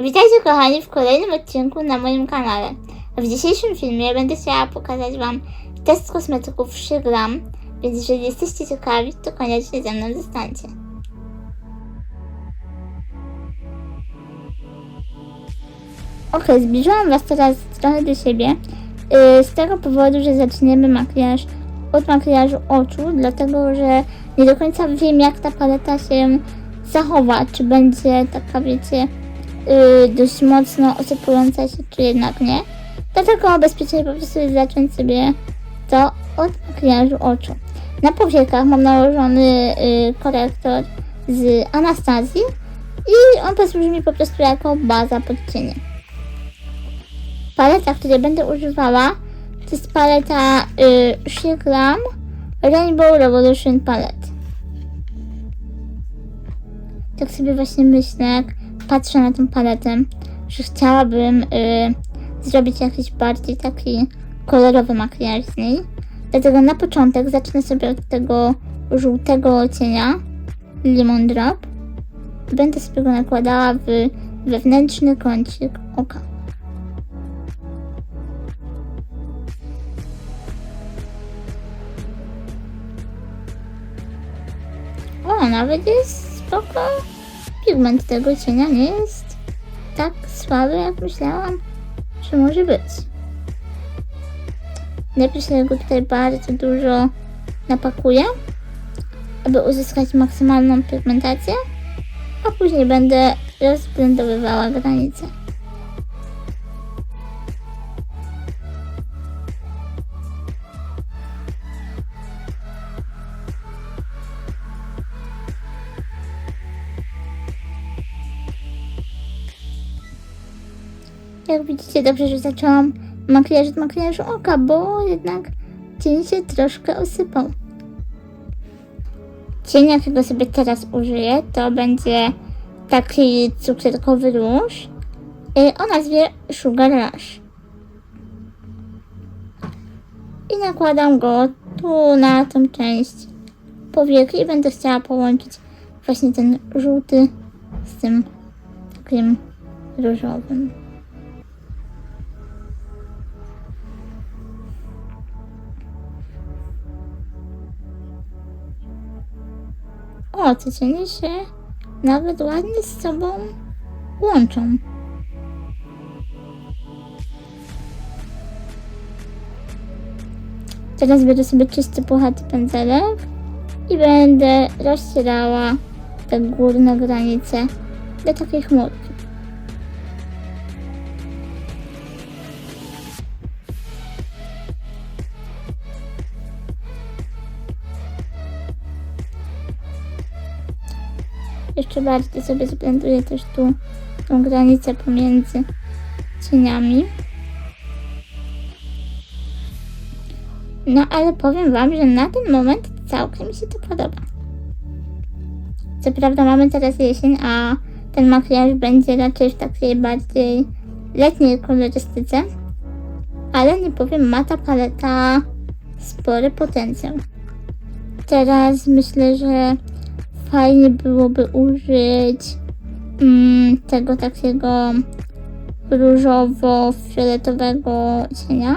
Witajcie kochani w kolejnym odcinku na moim kanale. W dzisiejszym filmie będę chciała pokazać Wam test kosmetyków 3 gram, więc jeżeli jesteście ciekawi, to koniecznie ze mną zostańcie. Ok, zbliżyłam Was teraz trochę do siebie, yy, z tego powodu, że zaczniemy makijaż od makijażu oczu, dlatego że nie do końca wiem jak ta paleta się zachowa, czy będzie taka wiecie yy, dość mocno osypująca się, czy jednak nie. Dlatego bezpiecznie po prostu jest zacząć sobie to od makijażu oczu. Na powiekach mam nałożony yy, korektor z Anastazji i on posłuży mi po prostu jako baza pod cienie. Paleta, której będę używała, to jest paleta y, Shikram Rainbow Revolution Palette. Tak sobie właśnie myślę, jak patrzę na tą paletę, że chciałabym y, zrobić jakiś bardziej taki kolorowy makijaż z niej. Dlatego na początek zacznę sobie od tego żółtego cienia Lemon Drop. Będę sobie go nakładała w wewnętrzny kącik oka. O, nawet jest spoko. Pigment tego cienia nie jest tak słaby, jak myślałam, że może być. Najpierw sobie go tutaj bardzo dużo napakuję, aby uzyskać maksymalną pigmentację, a później będę rozblendowywała granice. Jak widzicie, dobrze, że zaczęłam makijaż od makijażu oka, bo jednak cień się troszkę osypał. Cień, jakiego sobie teraz użyję, to będzie taki cukierkowy róż y, o nazwie Sugar Rush. I nakładam go tu na tą część powieki i będę chciała połączyć właśnie ten żółty z tym takim różowym. O, te cienie się nawet ładnie z sobą łączą. Teraz biorę sobie czysty, puchaty pędzelek i będę rozcierała te górne granice do takiej chmurki. Jeszcze bardziej sobie zblenduję też tu tą granicę pomiędzy cieniami. No ale powiem Wam, że na ten moment całkiem mi się to podoba. Co prawda mamy teraz jesień, a ten makijaż będzie raczej w takiej bardziej letniej kolorystyce. Ale nie powiem, ma ta paleta spory potencjał. Teraz myślę, że fajnie byłoby użyć mm, tego takiego różowo-fioletowego cienia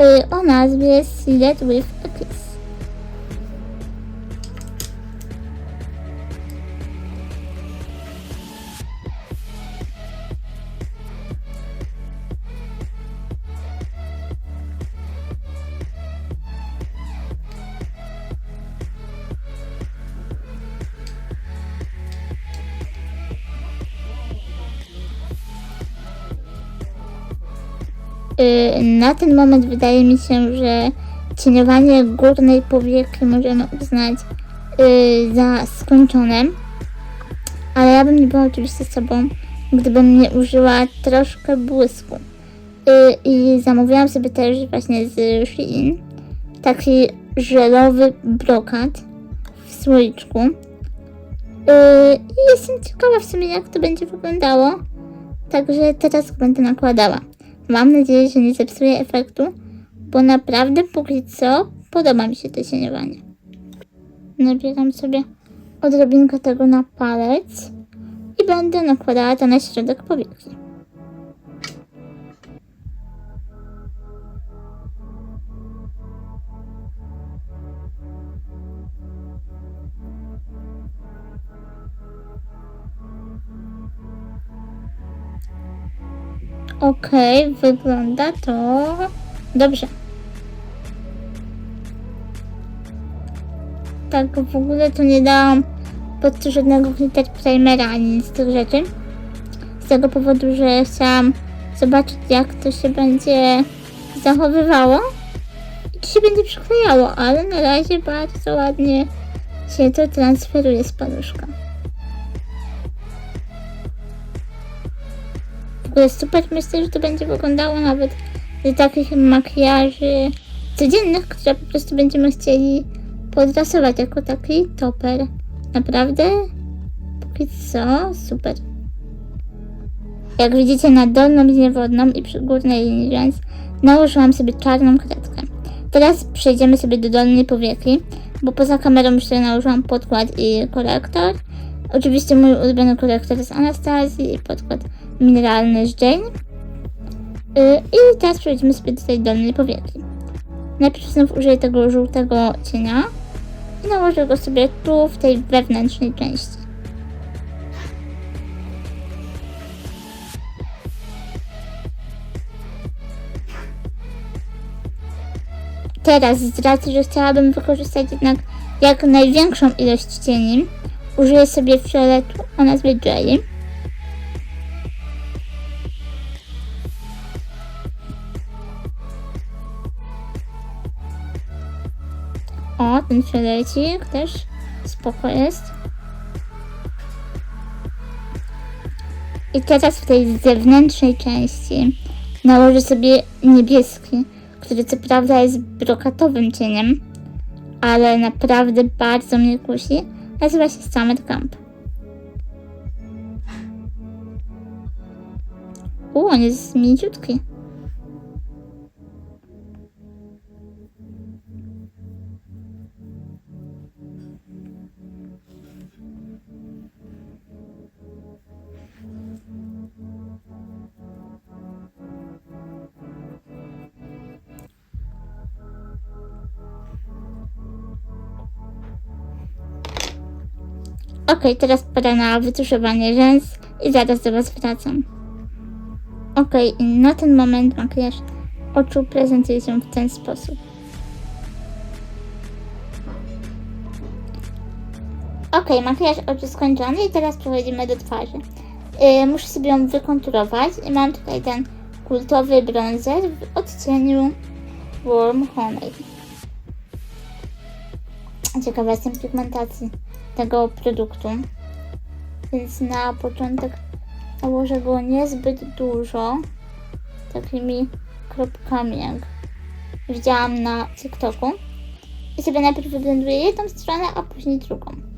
y, o nazwie Silhouette with Na ten moment wydaje mi się, że cieniowanie górnej powieki możemy uznać y, za skończone. Ale ja bym nie była oczywiście sobą, gdybym nie użyła troszkę błysku. Y, I zamówiłam sobie też właśnie z Shein taki żelowy brokat w słoiczku. I jestem ciekawa w sumie jak to będzie wyglądało. Także teraz będę nakładała. Mam nadzieję, że nie zepsuje efektu, bo naprawdę póki co podoba mi się to cieniowanie. Nabieram sobie odrobinkę tego na palec i będę nakładała to na środek powierzchni. Okej, wygląda to dobrze. Tak, w ogóle to nie dałam pod to żadnego primera ani nic z tych rzeczy. Z tego powodu, że chciałam zobaczyć jak to się będzie zachowywało i czy się będzie przyklejało, ale na razie bardzo ładnie się to transferuje z paluszka. W ogóle super myślę, że to będzie wyglądało nawet do takich makijaży codziennych, które po prostu będziemy chcieli podrasować jako taki toper. Naprawdę? Póki co, super. Jak widzicie na dolną linię wodną i przy górnej linii rzęs nałożyłam sobie czarną kredkę. Teraz przejdziemy sobie do dolnej powieki, bo poza kamerą już sobie nałożyłam podkład i korektor. Oczywiście mój ulubiony korektor z Anastazji i podkład mineralny Jane. Yy, I teraz przejdziemy sobie do tej dolnej powieki. Najpierw znów użyję tego żółtego cienia i nałożę go sobie tu, w tej wewnętrznej części. Teraz, z racji, że chciałabym wykorzystać jednak jak największą ilość cieni, użyję sobie fioletu o nazwie Jelly. O, ten fiolecik też spoko jest. I teraz w tej zewnętrznej części nałożę sobie niebieski, który co prawda jest brokatowym cieniem, ale naprawdę bardzo mnie kusi. Nazywa się Summer Camp. U, on jest mięciutki. Okej, teraz pora na wytuszowanie rzęs i zaraz do Was wracam. I na ten moment makijaż oczu prezentuje się w ten sposób. Okej, makijaż oczu skończony i teraz przechodzimy do twarzy. Yy, muszę sobie ją wykonturować i mam tutaj ten kultowy bronzer w odcieniu Warm Honey. Ciekawa jestem pigmentacji tego produktu. Więc na początek nałożę go niezbyt dużo. Takimi kropkami, jak widziałam na TikToku. I sobie najpierw wyblenduję jedną stronę, a później drugą.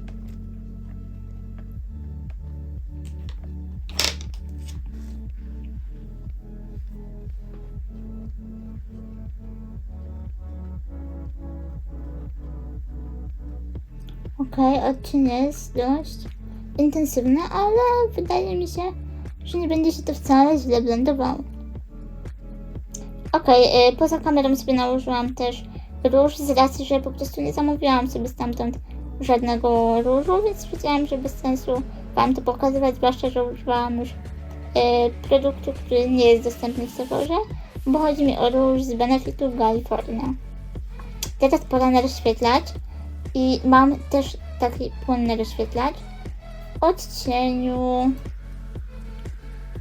Okej, odcień jest dość intensywny, ale wydaje mi się, że nie będzie się to wcale źle blendowało. Okej, y, poza kamerą sobie nałożyłam też róż z racji, że po prostu nie zamówiłam sobie stamtąd żadnego różu, więc stwierdziłam, że bez sensu Wam to pokazywać, zwłaszcza, że używałam już y, produktu, który nie jest dostępny w Sephorze, bo chodzi mi o róż z benefitu California. Teraz pora na rozświetlacz. I mam też taki płynny rozświetlacz w odcieniu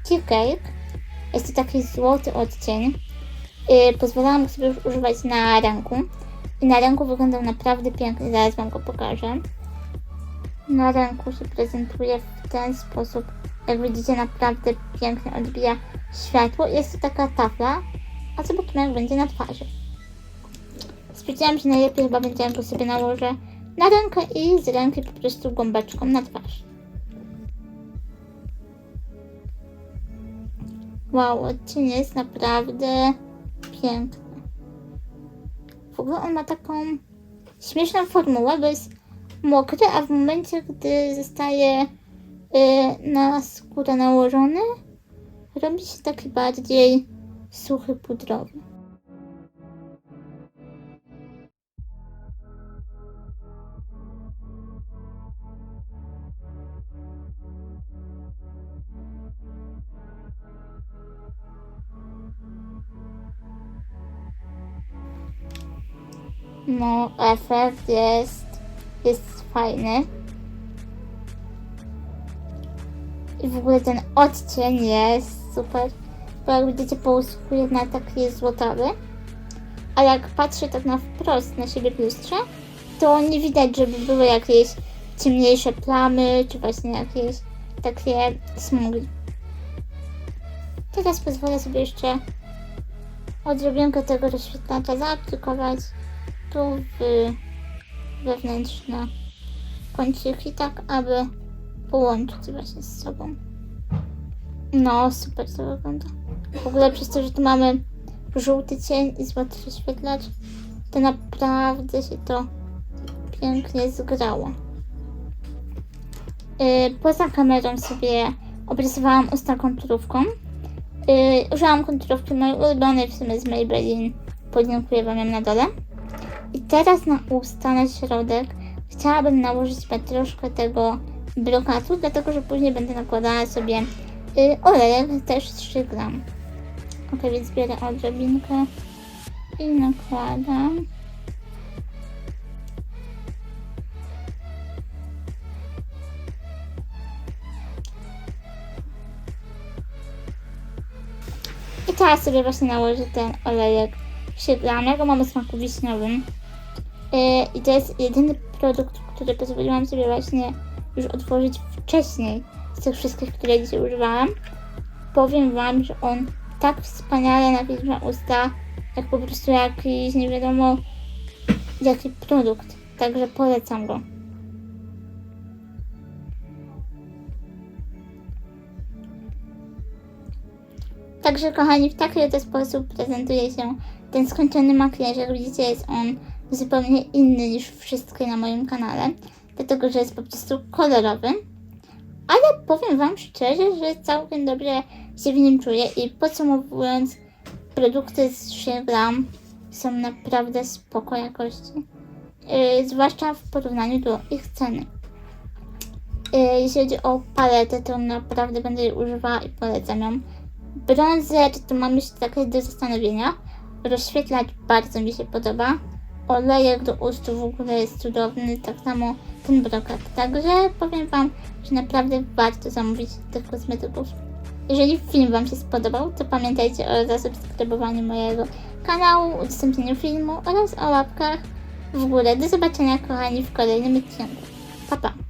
Tea Cake. Jest to taki złoty odcień. Yy, pozwalałam sobie już używać na ręku. I na ręku wyglądał naprawdę pięknie. Zaraz Wam go pokażę. Na ręku się prezentuje w ten sposób. Jak widzicie, naprawdę pięknie odbija światło. Jest to taka tafla. A zobaczymy, jak będzie na twarzy. Stwierdziłam, że najlepiej chyba będzie, jak go sobie nałożę na rękę i z ręki po prostu gąbeczką na twarz. Wow, odcień jest naprawdę piękny. W ogóle on ma taką śmieszną formułę, bo jest mokry, a w momencie, gdy zostaje y, na skórę nałożony, robi się taki bardziej suchy, pudrowy. No, efekt jest, jest fajny. I w ogóle ten odcień jest super. Bo jak widzicie po łusku jednak taki złotawy. A jak patrzę tak na wprost na siebie w lustrze, to nie widać, żeby były jakieś ciemniejsze plamy, czy właśnie jakieś takie smugi. Teraz pozwolę sobie jeszcze odrobinkę tego rozświetlacza zaaplikować tu wewnętrzne kąciki, tak aby połączyć właśnie z sobą. No, super to wygląda. W ogóle przez to, że tu mamy żółty cień i złoty wyświetlacz, to naprawdę się to pięknie zgrało. Yy, poza kamerą sobie obrysowałam usta konturówką. Yy, użyłam konturówki mojej ulubionej w sumie z Maybelline. Podziękuję Wam ją na dole. I teraz na usta, na środek chciałabym nałożyć troszkę tego brokatu, dlatego że później będę nakładała sobie y, olejek, też 3 gram. Ok, więc biorę odrobinkę i nakładam. I teraz sobie właśnie nałożę ten olejek 3 gram. Ja go mam o smaku wiśniowym. Yy, I to jest jedyny produkt, który pozwoliłam sobie właśnie już otworzyć wcześniej z tych wszystkich, które dzisiaj używałam. Powiem Wam, że on tak wspaniale nawilża usta, jak po prostu jakiś nie wiadomo jaki produkt. Także polecam go. Także kochani, w taki oto sposób prezentuje się ten skończony makijaż. Jak widzicie jest on zupełnie inny niż wszystkie na moim kanale, dlatego że jest po prostu kolorowy. Ale powiem Wam szczerze, że całkiem dobrze się w nim czuję i podsumowując, produkty z Sheglam są naprawdę spoko jakości, yy, zwłaszcza w porównaniu do ich ceny. Yy, jeśli chodzi o paletę, to naprawdę będę jej używała i polecam ją. Bronzer to mam jeszcze takie do zastanowienia. Rozświetlać bardzo mi się podoba. Olejek do ust w ogóle jest cudowny, tak samo ten brokat. Także powiem Wam, że naprawdę warto zamówić tych kosmetyków. Jeżeli film Wam się spodobał, to pamiętajcie o zasubskrybowaniu mojego kanału, udostępnieniu filmu oraz o łapkach w górę. Do zobaczenia kochani w kolejnym odcinku. Pa pa!